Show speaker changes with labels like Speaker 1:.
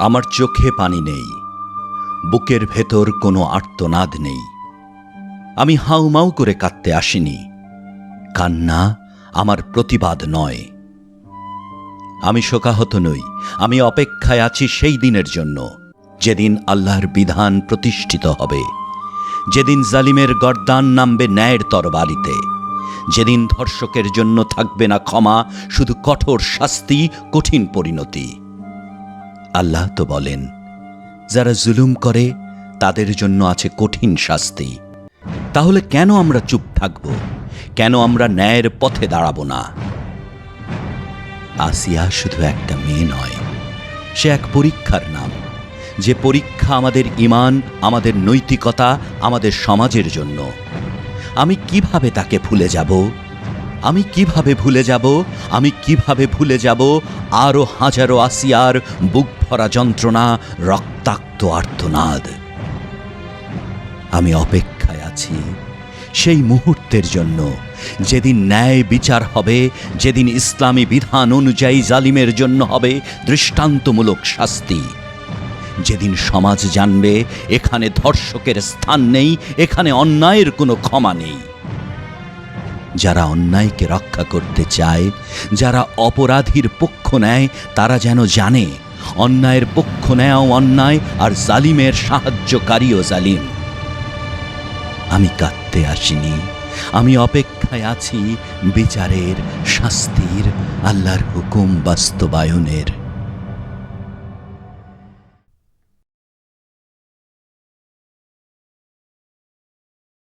Speaker 1: আমার চোখে পানি নেই। বুকের ভেতর কোনো আর্তনাদ নেই। আমি হাউমাউ করে কাঁদতে আসিনি। কান্না আমার প্রতিবাদ নয়। আমি শোকাহত নই। আমি অপেক্ষায় আছি সেই দিনের জন্য, যেদিন আল্লাহর বিধান প্রতিষ্ঠিত হবে। যেদিন জালিমের গর্দান নামবে ন্যায়ের তরবারিতে। যেদিন ধর্ষকের জন্য থাকবে না ক্ষমা, শুধু কঠোর শাস্তি, কঠিন পরিণতি। আল্লাহ তো বলেন, যারা জুলুম করে, তাদের জন্য আছে কঠিন শাস্তি। তাহলে কেন আমরা চুপ থাকব? কেন আমরা ন্যায়ের পথে দাঁড়াবো না? আসিয়া শুধু একটা মেয়ে নয়, সে এক পরীক্ষার নাম। যে পরীক্ষা আমাদের ইমান, আমাদের নৈতিকতা, আমাদের সমাজের জন্য। আমি কীভাবে তাকে ভুলে যাব? আমি কীভাবে ভুলে যাব? আমি কীভাবে ভুলে যাব? আরও হাজারো আসিয়ার বুক ভরা যন্ত্রণা, রক্তাক্ত আর্তনাদ। আমি অপেক্ষায় আছি সেই মুহূর্তের জন্য। যেদিন ন্যায় বিচার হবে, যেদিন ইসলামী বিধান অনুযায়ী জালিমের জন্য হবে দৃষ্টান্তমূলক শাস্তি। যেদিন সমাজ জানবে, এখানে ধর্ষকের স্থান নেই, এখানে অন্যায়ের কোনো ক্ষমা নেই। যারা অন্যায়কে রক্ষা করতে চায়, যারা অপরাধীর পক্ষ নেয়, তারা যেন জানে, অন্যায়ের পক্ষ নেয়াও অন্যায় আর জালিমের সাহায্যকারীও জালিম। আমি কাঁদতে আসিনি, আমি অপেক্ষায় আছি বিচারের শাস্তির, আল্লাহর হুকুম বাস্তবায়নের।